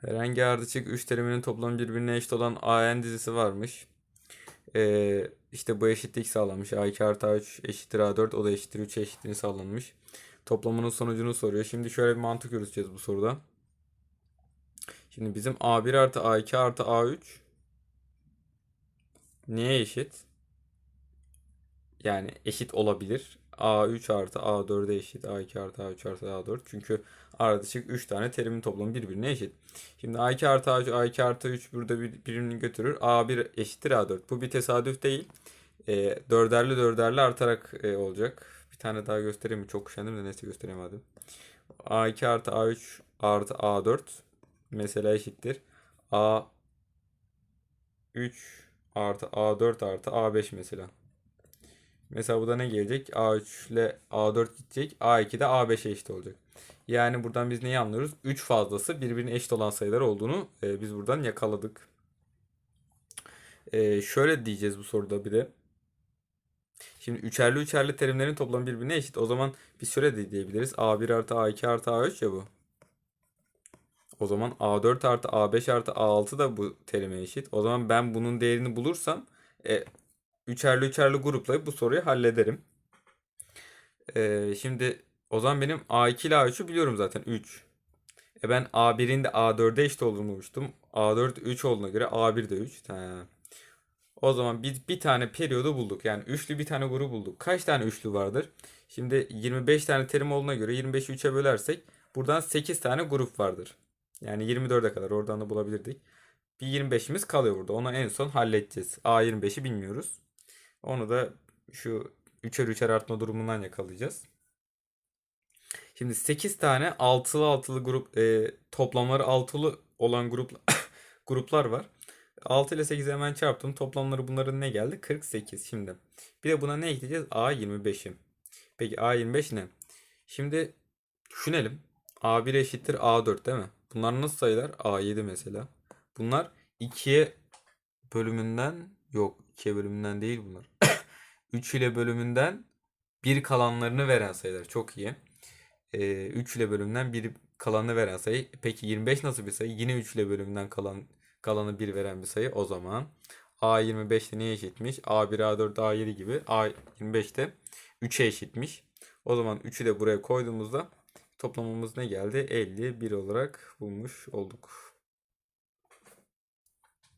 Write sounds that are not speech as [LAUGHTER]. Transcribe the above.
Herhangi ardışık 3 teriminin toplamı birbirine eşit olan AN dizisi varmış. Ee, işte bu eşitlik sağlanmış. A2 artı A3 eşittir A4 o da eşittir 3 eşitliğini sağlanmış. Toplamının sonucunu soruyor. Şimdi şöyle bir mantık yürüteceğiz bu soruda. Şimdi bizim A1 artı A2 artı A3 neye eşit? Yani eşit olabilir. A3 artı A4'e eşit. A2 artı A3 artı A4. Çünkü ardışık 3 tane terimin toplamı birbirine eşit. Şimdi A2 artı A3, A2 artı 3 burada bir, birbirini götürür. A1 eşittir A4. Bu bir tesadüf değil. E, dörderli dörderli artarak e, olacak. Bir tane daha göstereyim mi? Çok üşendim de neyse gösteremedim. A2 artı A3 artı A4 mesela eşittir. A3 artı A4 artı A5 mesela. Mesela bu da ne gelecek? A3 ile A4 gidecek. A2 de A5'e eşit olacak. Yani buradan biz neyi anlıyoruz? 3 fazlası birbirine eşit olan sayılar olduğunu e, biz buradan yakaladık. E, şöyle diyeceğiz bu soruda bir de. Şimdi üçerli üçerli terimlerin toplamı birbirine eşit. O zaman biz şöyle de diyebiliriz. A1 artı A2 artı A3 ya bu. O zaman A4 artı A5 artı A6 da bu terime eşit. O zaman ben bunun değerini bulursam e, üçerli üçerli gruplayıp bu soruyu hallederim. E, şimdi o zaman benim A2 ile A3'ü biliyorum zaten 3. E ben A1'in de A4'e eşit olduğunu bulmuştum. A4 3 olduğuna göre A1 de 3. Ha. O zaman biz bir tane periyodu bulduk. Yani üçlü bir tane grubu bulduk. Kaç tane üçlü vardır? Şimdi 25 tane terim olduğuna göre 25'i 3'e bölersek buradan 8 tane grup vardır. Yani 24'e kadar oradan da bulabilirdik. Bir 25'imiz kalıyor burada. Onu en son halledeceğiz. A25'i bilmiyoruz. Onu da şu üçer üçer artma durumundan yakalayacağız. Şimdi 8 tane altılı altılı grup e, toplamları altılı olan grup [COUGHS] gruplar var. 6 ile 8'i hemen çarptım. Toplamları bunların ne geldi? 48 şimdi. Bir de buna ne ekleyeceğiz? A25'i. Peki A25 ne? Şimdi düşünelim. A1 eşittir A4 değil mi? Bunlar nasıl sayılar? A7 mesela. Bunlar 2'ye bölümünden yok 2'ye bölümünden değil bunlar. 3 ile bölümünden bir kalanlarını veren sayılar. Çok iyi. Ee, 3 ile bölümünden bir kalanını veren sayı. Peki 25 nasıl bir sayı? Yine 3 ile bölümünden kalan kalanı 1 veren bir sayı. O zaman A25 de neye eşitmiş? A1, A4, A7 gibi. A25 de 3'e eşitmiş. O zaman 3'ü de buraya koyduğumuzda toplamımız ne geldi? 51 olarak bulmuş olduk.